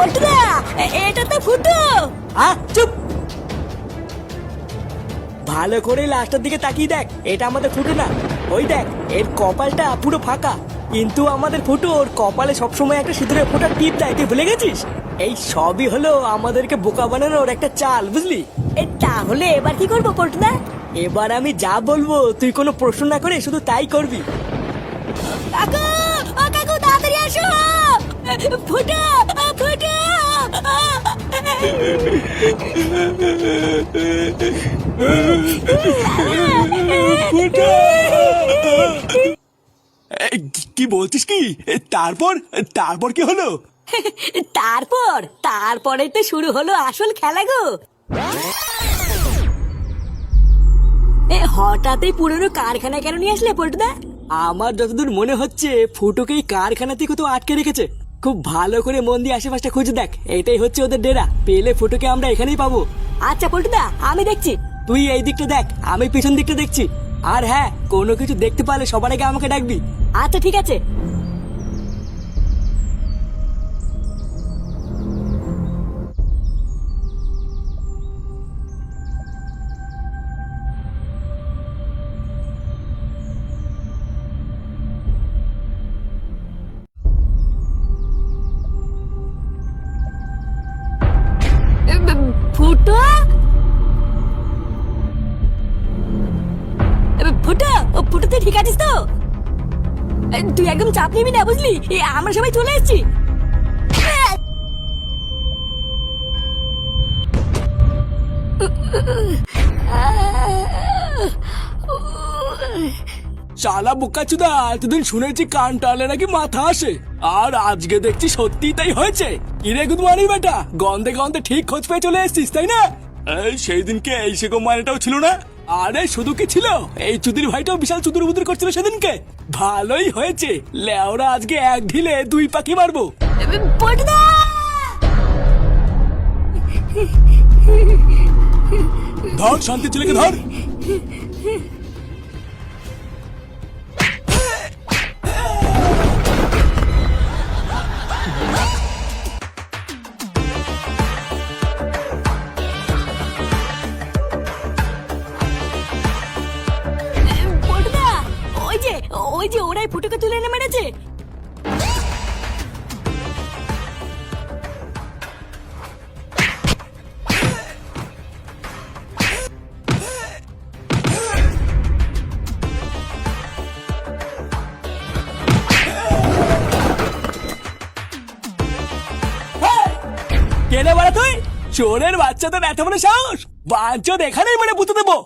পল্টুদা এটা তো ফুটো। আহ চুপ। ভালো করে লাস্টের দিকে তাকিয়ে দেখ এটা আমাদের ফুটো না। ওই দেখ এর কপালটা পুরো ফাঁকা। কিন্তু আমাদের ফুটো ওর কপালে সবসময় একটা সিঁদুরের ফোঁটা টিপ দেয় তুই ভুলে গেছিস? এই সবই হলো আমাদেরকে বোকা বানানোর একটা চাল বুঝলি? এ, তাহলে এবার কি করব পল্টুদা এবার আমি যা বলব তুই কোনো প্রশ্ন না করে শুধু তাই করবি। কাকু ও কাকু তাড়াতাড়ি আসো। ফুটো ফুটো। কি- কি বলছিস কি? তারপর? তারপর কি হলো? তারপর? তারপরে তো শুরু হলো আসল খেলা গো। এ হঠাৎই পুরনো কারখানা কেন নিয়ে আসলে পল্টুদা? আমার যতদূর মনে হচ্ছে ফুটোকে এই কারখানাতে কোথাও আটকে রেখেছে। খুব ভালো করে মন দিয়ে আশেপাশটা খুঁজে দেখ। এটাই হচ্ছে ওদের ডেরা। পেলে ফুটোকে আমরা এখানেই পাবো। আচ্ছা পল্টুদা আমি দেখছি। তুই এই দিকটা দেখ আমি পিছন দিকটা দেখছি। আর হ্যাঁ কোনো কিছু দেখতে পারলে সবার আগে আমাকে ডাকবি। আচ্ছা ঠিক আছে। ফুটো ফুটো ফুটো তুই ঠিক আছিস তো তুই একদম চাপ নিবি না বুঝলি আমরা সবাই চলে এসেছি শালা বোকাচুদা এতদিন শুনেছি কান টালে নাকি মাথা আসে। আর আজকে দেখছি সত্যি তাই হয়েছে। কিরে গুদমানি বেটা গন্ধে গন্ধে ঠিক খোঁজ পেয়ে চলে এসেছিস তাই না? এই সেই দিনকে এই সে মানেটাও ছিল না? আরে শুধু কি ছিল? এই চুদির ভাইটাও বিশাল চুদুর বুদুর করছিল সেদিনকে। ভালোই হয়েছে। লেওরা আজকে এক ঢিলে দুই পাখি মারবো। ধর শান্তি ছেলেকে ধর। ওই যে ওরাই ফুটোকে তুলে এনে মেরেছে? কেনে বাড়া তুই? চোরের বাচ্চা তোর এত বড় সাহস? বাঞ্চ এখানেই মানে পুঁতে দেবো।